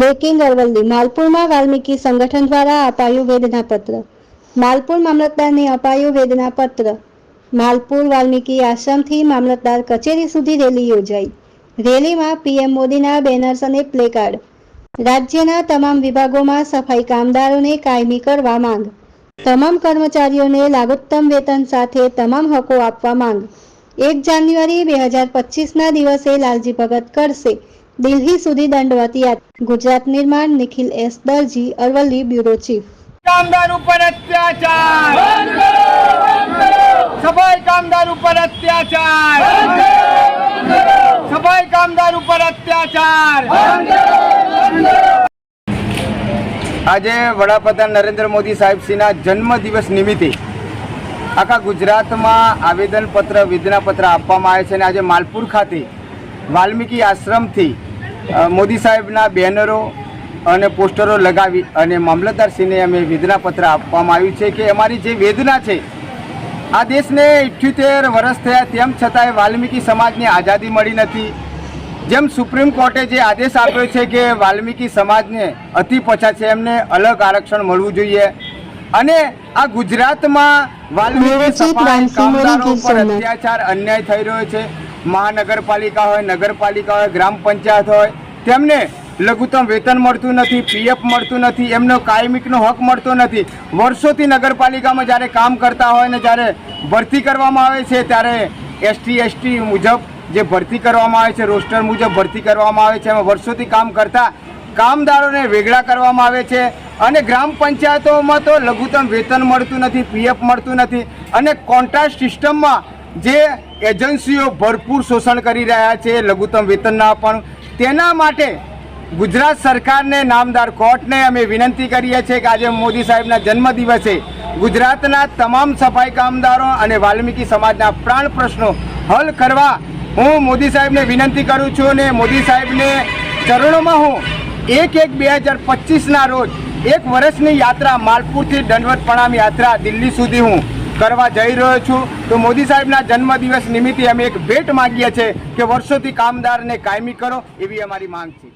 Breaking Aravalli માલપુરમાં Valmiki સંગઠન દ્વારા અપાયું વેદનાપત્ર માલપુર મામલતદારને અપાયું વેદનાપત્ર માલપુર વાલ્મીકી આશ્રમથી મામલતદાર કચેરી સુધી રેલી યોજાઈ. રેલીમાં પીએમ મોદીના બેનર્સ અને પ્લેકાર્ડ. રાજ્યના તમામ વિભાગોમાં સફાઈ કામદારોને કાયમી કરવા માંગ. તમામ કર્મચારીઓને લાગુત્તમ વેતન સાથે તમામ હકો આપવા માંગ. એક જાન્યુઆરી બે હજાર પચીસના દિવસે લાલજી ભગત કરશે. દિલ્હી સુધી દંડવત યાત્રા ગુજરાત નિર્માણ Nikhil S Darji Aravalli bureau chief. કામદાર ઉપર અત્યાચાર. સફાઈ કામદાર ઉપર અત્યાચાર. સફાઈ કામદાર ઉપર અત્યાચાર. આજે વડાપ્રધાન નરેન્દ્ર મોદી સાહેબશ્રીના જન્મદિવસ નિમિત્તે આખા ગુજરાતમાં આવેદનપત્ર વેદનાપત્ર આપવામાં આવે છે અને આજે માલપુર ખાતે વાલ્મીકી આશ્રમથી મોદી સાહેબના બેનરો અને પોસ્ટરો લગાવી અને મામલતદારશ્રીને અમે વેદનાપત્ર આપવામાં આવ્યું છે કે અમારી જે વેદના છે આ દેશને ઇઠ્યોતેર વર્ષ થયા તેમ છતાંય વાલ્મીકી સમાજને આઝાદી મળી નથી. જેમ સુપ્રીમ કોર્ટે જે આદેશ આપ્યો છે કે વાલ્મીકી સમાજને અતિ પછા છે એમને અલગ આરક્ષણ મળવું જોઈએ. અને આ ગુજરાતમાં વાલ્મીકી કામદારો ઉપર અત્યાચાર અન્યાય થઈ રહ્યો છે. મહાનગરપાલિકા હોય, નગરપાલિકા હોય, ગ્રામ પંચાયત હોય, તેમને લઘુત્તમ વેતન મળતું નથી, પીએફ મળતું નથી, એમનો કાયમિકનો હક મળતો નથી. વર્ષોથી નગરપાલિકામાં જ્યારે કામ કરતા હોય ને જ્યારે ભરતી કરવામાં આવે છે, ત્યારે એસટી એસટી મુજબ જે ભરતી કરવામાં આવે છે, રોસ્ટર મુજબ ભરતી કરવામાં આવે છે, એમાં વર્ષોથી કામ કરતા કામદારોને વેગળા કરવામાં આવે છે. અને ગ્રામ પંચાયતોમાં તો લઘુત્તમ વેતન મળતું નથી, પીએફ મળતું નથી. અને કોન્ટ્રાક્ટ સિસ્ટમમાં જે એજન્સીઓ ભરપૂર શોષણ કરી રહ્યા છે, લઘુત્તમ વેતન ના આપવાનું તેના માટે ગુજરાત સરકારને નામદાર કોર્ટને અમે વિનંતી કરીએ છીએ કે આજે મોદી સાહેબના જન્મદિવસે ગુજરાતના તમામ સફાઈ કામદારો અને વાલ્મીકી સમાજના પ્રાણ પ્રશ્નો હલ કરવા હું મોદી સાહેબને વિનંતી કરું છું અને મોદી સાહેબને ચરણોમાં હું એક એક બે હજાર પચીસના રોજ એક વર્ષની યાત્રા માલપુરથી દંડવત પ્રણામ યાત્રા દિલ્હી સુધી હું કરવા જઈ રહ્યો છું. તો મોદી સાહેબના જન્મદિવસ નિમિત્તે અમે એક ભેટ માગીએ છીએ કે વર્ષોથી કામદારને કાયમી કરો એવી અમારી માંગ છે.